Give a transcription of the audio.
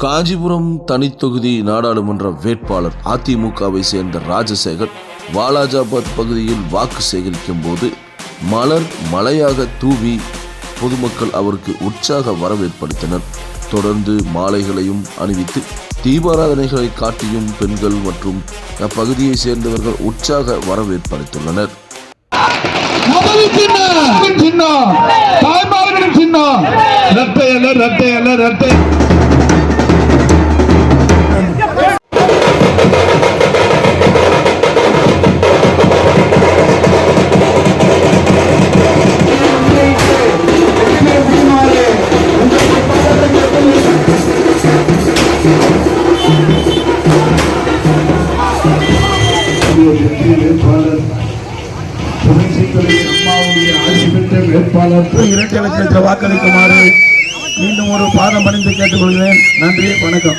காஞ்சிபுரம் தனித்தொகுதி நாடாளுமன்ற வேட்பாளர் அதிமுகவை சேர்ந்த ராஜசேகர் வாலாஜாபாத் பகுதியில் வாக்கு சேகரிக்கும் போது மலர் மலையாக தூவி பொதுமக்கள் அவருக்கு உற்சாக வரவேற்படுத்தினர் தொடர்ந்து மாலைகளையும் அணிவித்து தீபாராதனைகளை காட்டியும் பெண்கள் மற்றும் அப்பகுதியை சேர்ந்தவர்கள் உற்சாக வரவேற்பளித்துள்ளனர். சின்னம் சின்னம். இரட்டை லட்சத்தில் வாக்களிக்குமாறு மீண்டும் ஒரு பாதம் பணிந்து கேட்டுக்கொள்கிறேன். நன்றி வணக்கம்.